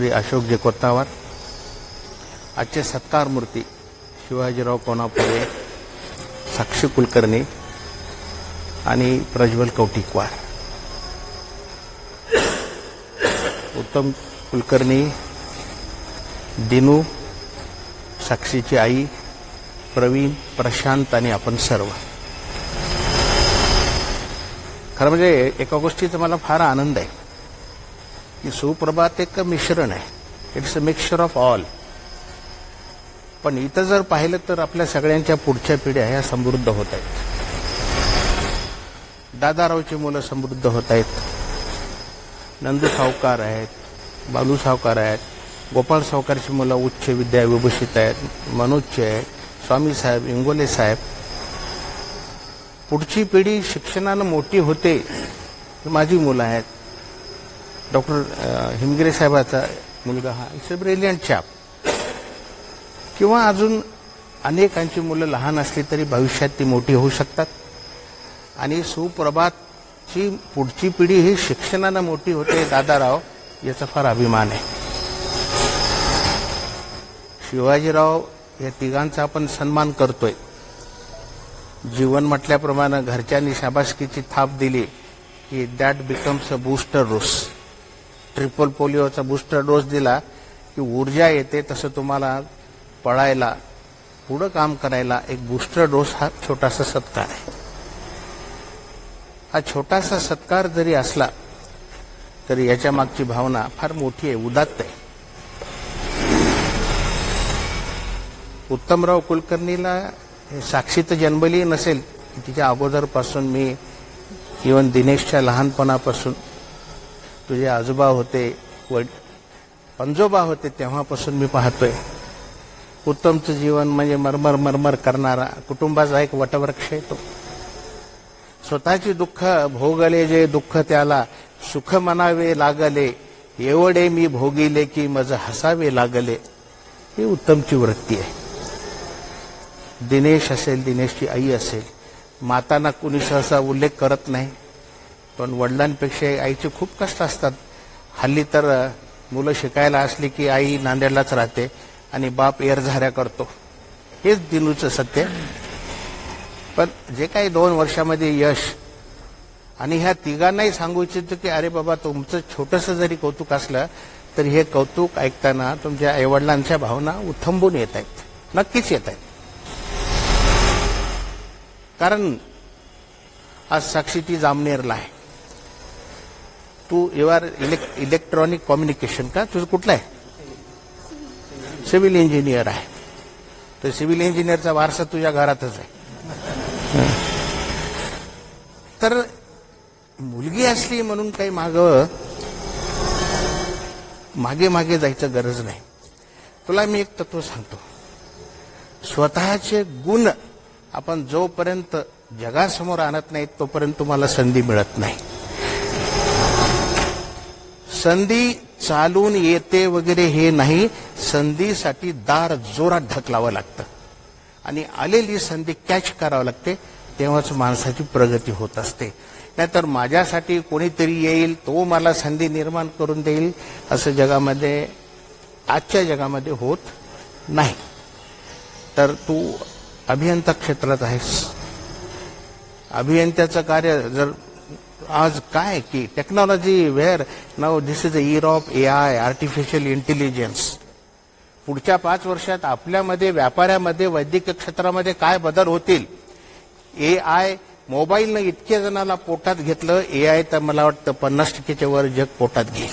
श्री अशोकजी कोत्तावर आजचे सत्कार मूर्ती शिवाजीराव कोणापुरे साक्षी कुलकर्णी आणि प्रज्वल कौटिकवार. उत्तम कुलकर्णी दिनू साक्षीची आई प्रवीण प्रशांत आणि आपण सर्व. खरं म्हणजे एका गोष्टीचा मला फार आनंद आहे. की सुप्रभात एक मिश्रण आहे. It's a mixture of all पण इथं जर पाहिलं तर आपल्या सगळ्यांच्या पुढच्या पिढ्या ह्या समृद्ध होत आहेत. दादारावची मुलं समृद्ध होत आहेत. नंदू सावकार आहेत बालू सावकार आहेत गोपाळ सावकारची मुलं उच्च विद्या विभूषित आहेत मनोजचे आहेत स्वामी साहेब इंगोले साहेब. पुढची पिढी शिक्षणानं मोठी होते. माझी मुलं आहेत. डॉक्टर हिमगिरे साहेबाचा मुलगा हा. इट्स अ ब्रिलियंट चॅप किंवा अजून अनेकांची मुलं लहान असली तरी भविष्यात ती मोठी होऊ शकतात. आणि सुप्रभातची पुढची पिढी ही शिक्षणानं मोठी होते दादाराव याचा फार अभिमान आहे. शिवाजीराव या तिघांचा आपण सन्मान करतोय. जीवन म्हटल्याप्रमाणे घरच्यांनी शाबासकीची थाप दिली की that becomes a booster dose triple पोलिओचा booster dose दिला की ऊर्जा येते तसं तुम्हाला पळायला पुढं काम करायला एक बूस्टर डोस हा छोटासा सत्कार आहे. हा छोटासा सत्कार जरी असला तरी याच्या मागची भावना फार मोठी आहे उदात्त आहे. उत्तमराव कुलकर्णीला हे साक्षी तर जन्मली नसेल तिच्या अगोदरपासून मी इवन दिनेशच्या लहानपणापासून तुझे आजोबा होते व पंजोबा होते तेव्हापासून मी पाहतोय. उत्तमचं जीवन म्हणजे मरमर मरमर करणारा कुटुंबाचा एक वटवृक्ष येतो स्वतःची दुःख भोगले जे दुःख त्याला सुख मनावे लागले एवढे मी भोगिले की मज हसावे लागले. ही उत्तमची वृत्ती आहे. दिनेश असेल दिनेशची आई असेल मातांना कुणी सहसा उल्लेख करत नाही. पण वडिलांपेक्षा आईचे खूप कष्ट असतात. हल्ली तर मुलं शिकायला असली की आई नांदेडलाच राहते आणि बाप एरझाऱ्या करतो. हेच दिनूचं सत्य. पण जे काही दोन वर्षामध्ये यश आणि ह्या तिघांनाही सांगू इच्छितो की अरे बाबा तुमचं छोटंसं जरी कौतुक असलं तरी हे कौतुक ऐकताना तुमच्या आईवडिलांच्या भावना उथंबून येत आहेत. नक्कीच येत आहेत. कारण आज साक्षी ती जामनेरला आहे. तू you are elec electronic communication का? तुझं कुठलं आहे? सिव्हिल इंजिनियर आहे. तर सिव्हिल इंजिनियरचा वारसा तुझ्या घरातच आहे. तर मुलगी असली म्हणून काही माग मागे मागे जायचं गरज नाही. तुला मी एक तत्व सांगतो. स्वतःचे गुण आपण जोपर्यंत जगासमोर आणत नाहीत तोपर्यंत तुम्हाला संधी मिळत नाही. संधी चालून येते वगैरे हे नाही. संधीसाठी दार जोरात ढकलावं लागतं. आणि आलेली संधी कॅच करावं लागते. तेव्हाच माणसाची प्रगती होत असते. नाहीतर माझ्यासाठी कोणीतरी येईल तो मला संधी निर्माण करून देईल असं जगामध्ये आजच्या जगामध्ये होत नाही. तर तू अभियंता क्षेत्रात आहेस. अभियंत्याचं कार्य जर आज काय की technology where now this is a year of A I artificial intelligence पुढच्या पाच वर्षात आपल्यामध्ये व्यापाऱ्यामध्ये वैद्यकीय क्षेत्रामध्ये काय बदल होतील? ए आय मोबाईलनं इतक्या जणाला पोटात घेतलं ए आय तर मला वाटतं पन्नास टक्केच्या वर जग पोटात घेईल.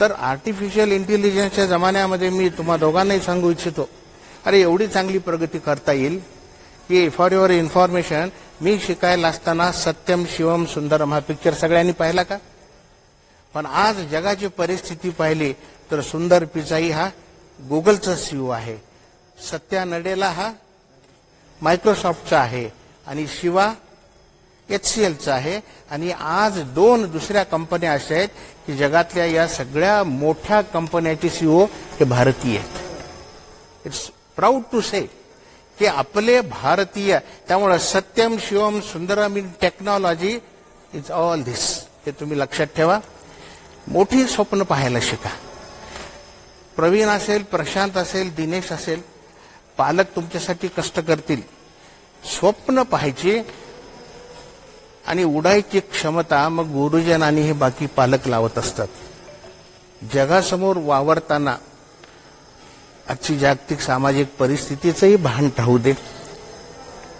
तर आर्टिफिशियल इंटेलिजन्सच्या जमान्यामध्ये मी तुम्हा दोघांनाही सांगू इच्छितो. अरे एवढी चांगली प्रगती करता येईल की फॉर युअर इन्फॉर्मेशन मी शिकायला असताना सत्यम शिवम सुंदरम हा पिक्चर सगळ्यांनी पाहिला का? पण आज जगाची परिस्थिती पाहिली तर सुंदर पिचाई हा गुगलचा सीओ आहे. सत्या नडेला हा मायक्रोसॉफ्टचा आहे आणि शिवा एच सी एलचा आहे. आणि आज दोन दुसऱ्या कंपन्या अशा आहेत की जगातल्या या सगळ्या मोठ्या कंपन्याचे सीओ हे भारतीय आहेत. इट्स प्राऊड टू से की आपले भारतीय त्यामुळं सत्यम शिवम Sundaram in technology is all this हे तुम्ही लक्षात ठेवा. मोठी स्वप्न पाहायला शिका. प्रवीण असेल प्रशांत असेल दिनेश असेल पालक तुमच्यासाठी कष्ट करतील. स्वप्न पाहायची आणि उडायची क्षमता मग गुरुजन आणि हे बाकी पालक लावत असतात. जगासमोर वावरताना आजची जागतिक सामाजिक परिस्थितीचंही भान ठाऊ दे.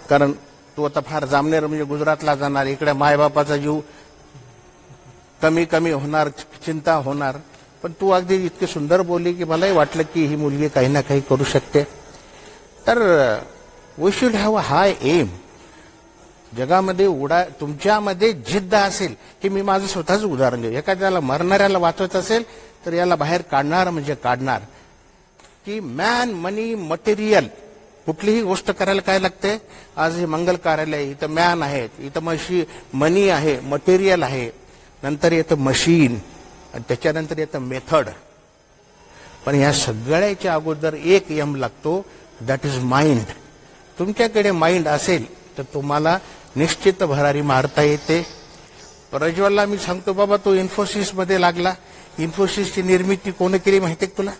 कारण तू आता फार जामनेर म्हणजे गुजरातला जाणार इकडे मायबापाचा जीव कमी कमी होणार चिंता होणार. पण तू अगदी इतकी सुंदर बोलली की मलाही वाटलं की ही मुलगी काही ना काही करू शकते. तर we should have a high aim जगामध्ये उडा तुमच्यामध्ये जिद्द असेल हे मी माझं स्वतःच उदाहरण देऊ. एखाद्याला मरणाऱ्याला वाचवत असेल तर याला बाहेर काढणार म्हणजे काढणार. की मॅन मनी मटेरियल कुठलीही गोष्ट करायला काय लागते? आज हे मंगल कार्यालय इथं मॅन आहेत इथं मशी मनी आहे मटेरियल आहे. नंतर येतं मशीन आणि त्याच्यानंतर येतं मेथड पण या सगळ्याच्या अगोदर एक यम लागतो दॅट इज माइंड तुमच्याकडे माइंड असेल तर तुम्हाला निश्चित भरारी मारता येते. प्रज्वलला मी सांगतो बाबा तो इन्फोसिसमध्ये लागला. इन्फोसिसची निर्मिती कोण केली माहिती आहे का तुला?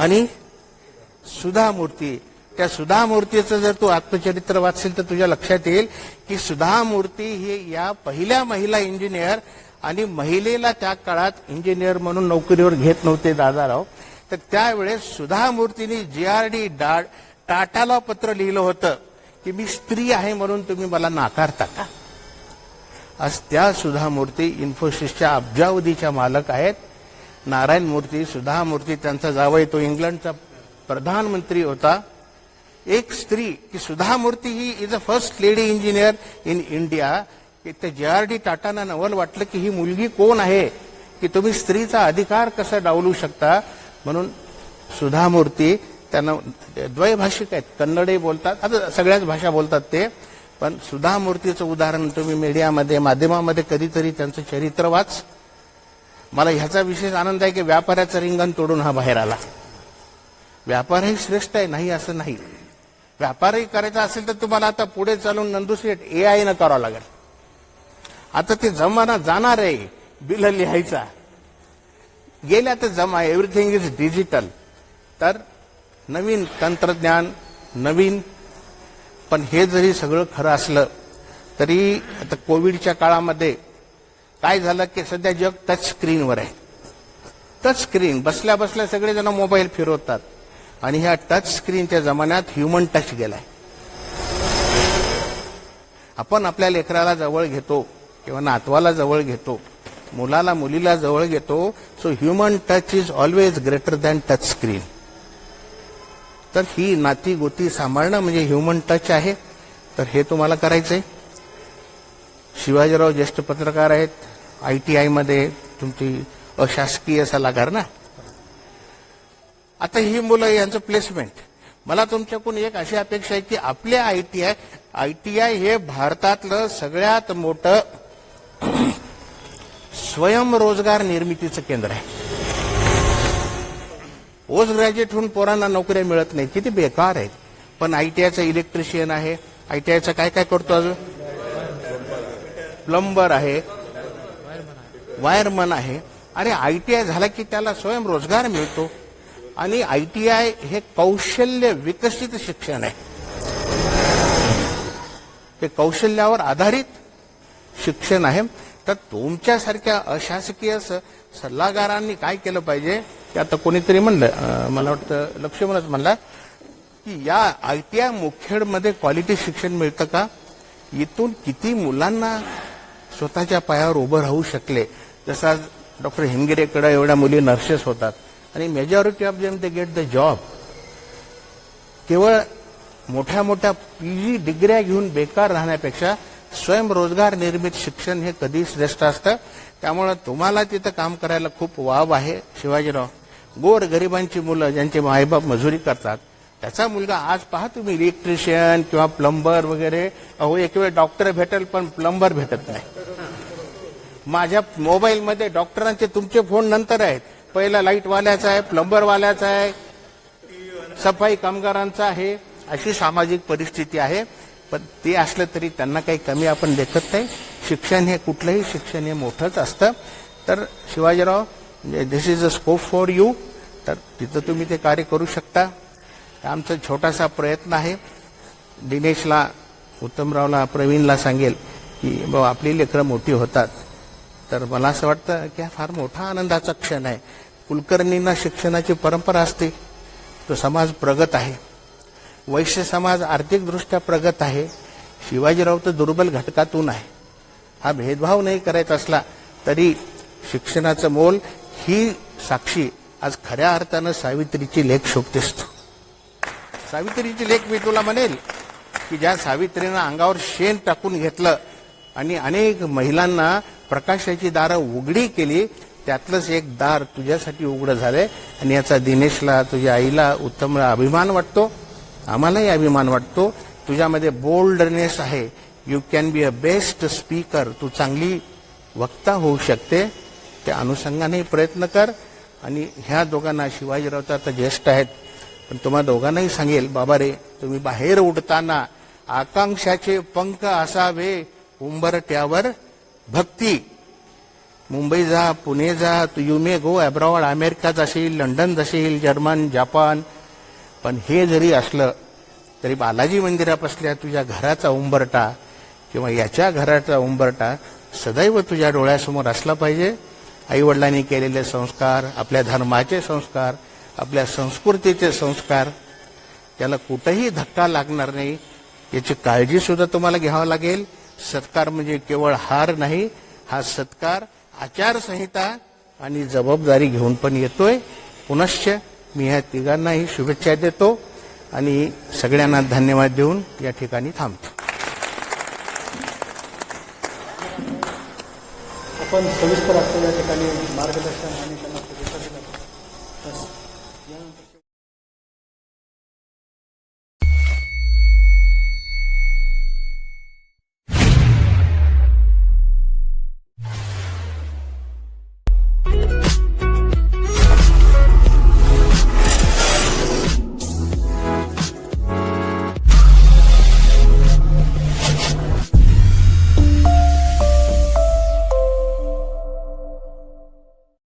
आणि सुधा मूर्ती त्या सुधा मूर्तीचं जर तू आत्मचरित्र वाचशील तर तुझ्या लक्षात येईल की सुधा मूर्ती ही या पहिल्या महिला इंजिनियर आणि महिलेला त्या काळात इंजिनियर म्हणून नोकरीवर घेत नव्हते दादाराव. तर त्यावेळेस सुधा जे जी आर डी टाटाला पत्र लिहिलं होतं की मी स्त्री आहे म्हणून तुम्ही मला नाकारता का? आज त्या सुधा मूर्ती इन्फोसिसच्या अब्जावधीच्या मालक आहेत. नारायण मूर्ती सुधा मूर्ती त्यांचा जावई तो इंग्लंडचा प्रधानमंत्री होता. एक स्त्री की सुधा मूर्ती ही is a first lady engineer in India ते जे आर डी टाटांना नवल वाटलं की ही मुलगी कोण आहे? की तुम्ही स्त्रीचा अधिकार कसा डावलू शकता? म्हणून सुधा मूर्ती त्यांना द्वैभाषिक आहेत कन्नडही बोलतात. आता सगळ्याच भाषा बोलतात ते. पण सुधा मूर्तीचं उदाहरण तुम्ही मीडियामध्ये माध्यमामध्ये कधीतरी त्यांचं चरित्र वाच. मला ह्याचा विशेष आनंद आहे की व्यापाऱ्याचं रिंगण तोडून हा बाहेर आला. व्यापारही श्रेष्ठ आहे नाही असं नाही. व्यापारही करायचा असेल तर तुम्हाला आता पुढे चालून नंदुशेठ ए आय न करावं लागेल. आता ते जमाना जाणार आहे बिल लिहायचा. गेल्या तर जमा एव्हरीथिंग इज डिजिटल तर नवीन तंत्रज्ञान नवीन पण हे जरी सगळं खरं असलं तरी आता कोविडच्या काळामध्ये काय झालं की सध्या जग टच स्क्रीनवर आहे. टच स्क्रीन बसल्या बसल्या सगळेजण मोबाईल फिरवतात. आणि ह्या टच स्क्रीनच्या जमान्यात ह्युमन टच गेलाय. आपण आपल्या लेकराला जवळ घेतो किंवा नातवाला जवळ घेतो मुलाला मुलीला जवळ घेतो so human touch is always greater than touch screen तर ही नाती गोती सांभाळणं म्हणजे ह्युमन टच आहे. तर हे तुम्हाला करायचंय. शिवाजीराव ज्येष्ठ पत्रकार आहेत. आय टी आयमध्ये तुमची अशासकीय सल्लागार ना? आता ही मुलं यांचं प्लेसमेंट मला तुमच्याकडून एक अशी अपेक्षा आहे की आपल्या I T I I T I हे भारतातलं सगळ्यात मोठं स्वयंरोजगार निर्मितीचं केंद्र आहे. पोस्ट ग्रॅज्युएट होऊन पोरांना नोकऱ्या मिळत नाही किती बेकार आहेत. पण आय टी आयचा इलेक्ट्रिशियन आहे. आय टी आयचा काय काय करतो अजून? प्लंबर आहे वायरमन आहे. आणि आय टी आय झाला की त्याला स्वयंरोजगार मिळतो. आणि आय टी आय हे कौशल्य विकसित शिक्षण आहे. हे कौशल्यावर आधारित शिक्षण आहे. तर तुमच्यासारख्या अशासकीय स- सल्लागारांनी काय केलं पाहिजे? की आता कोणीतरी म्हणलं मला वाटतं लक्ष म्हणत म्हणला की या आय टी आय मुखेडमध्ये क्वालिटी शिक्षण मिळतं का? इथून किती मुलांना स्वतःच्या पायावर उभं राहू शकले जसा डॉक्टर हिंगिरेकडे एवढ्या मुली नर्सेस होतात. आणि majority of them they get the job केवळ मोठ्या मोठ्या पीजी डिग्र्या घेऊन बेकार राहण्यापेक्षा स्वयंरोजगार निर्मित शिक्षण हे कधी श्रेष्ठ असतं. त्यामुळं तुम्हाला तिथं काम करायला खूप वाव आहे शिवाजीराव. गोर गरिबांची मुलं ज्यांचे मायबाप मजुरी करतात त्याचा मुलगा आज पहा तुम्ही इलेक्ट्रिशियन किंवा प्लंबर वगैरे. अहो एक वेळ डॉक्टर भेटेल पण प्लंबर भेटत नाही. माझ्या मोबाईलमध्ये डॉक्टरांचे तुमचे फोन नंतर आहेत. पहिला लाईटवाल्याचा आहे प्लंबरवाल्याचा आहे सफाई कामगारांचा आहे. अशी सामाजिक परिस्थिती आहे. पण ते असलं तरी त्यांना काही कमी आपण देखत नाही. शिक्षण हे कुठलंही शिक्षण हे मोठंच असतं. तर Shivajirao this is a scope for you तर तिथं तुम्ही ते कार्य करू शकता. आमचा छोटासा प्रयत्न आहे. दिनेशला उत्तमरावला प्रवीणला सांगेल की बाबा आपली लेकरं मोठी होतात. तर मला असं वाटतं की हा फार मोठा आनंदाचा क्षण आहे. कुलकर्णींना शिक्षणाची परंपरा असते. तो समाज प्रगत आहे. वैश्य समाज आर्थिकदृष्ट्या प्रगत आहे. शिवाजीराव तर दुर्बल घटकातून आहे. हा भेदभाव नाही करायचा असला तरी शिक्षणाचं मोल ही साक्षी आज खऱ्या अर्थानं सावित्रीची लेख शोभतेस तू सावित्रीची लेख मी तुला म्हणेल की ज्या सावित्रीनं अंगावर शेण टाकून घेतलं आणि अनेक महिलांना प्रकाशाची दारं उघडी केली त्यातलंच एक दार तुझ्यासाठी उघडं झालंय. आणि याचा दिनेशला तुझ्या आईला उत्तम अभिमान वाटतो. आम्हालाही अभिमान वाटतो. तुझ्यामध्ये बोल्डनेस आहे. You can be a best speaker तू चांगली वक्ता होऊ शकते. त्या अनुषंगाने प्रयत्न कर. आणि ह्या दोघांना शिवाजीराव तर आता ज्येष्ठ आहेत. पण तुम्हा दोघांनाही सांगेल बाबा रे तुम्ही बाहेर उडताना आकांक्षाचे पंख असावे उंबरट्यावर. भक्ती. मुंबई जा पुणे जा तू you may go abroad America जाशील लंडन जाशील जर्मन जपान. पण हे जरी असलं तरी बालाजी मंदिरापासल्या तुझ्या घराचा उंबरटा किंवा याच्या घराचा उंबरटा सदैव तुझ्या डोळ्यासमोर असला पाहिजे. आईवडिलांनी केलेले संस्कार आपल्या धर्माचे संस्कार आपल्या संस्कृतीचे संस्कार त्याला कुठंही धक्का लागणार नाही. याची काळजीसुद्धा तुम्हाला घ्यावं लागेल. सत्कार म्हणजे केवळ हार नाही हा सत्कार आचारसंहिता आणि जबाबदारी घेऊन पण येतोय. पुनश्च मी ह्या तिघांनाही शुभेच्छा देतो आणि सगळ्यांना धन्यवाद देऊन या ठिकाणी थांबतो. आपण सविस्तर असलेल्या ठिकाणी मार्गदर्शन आणि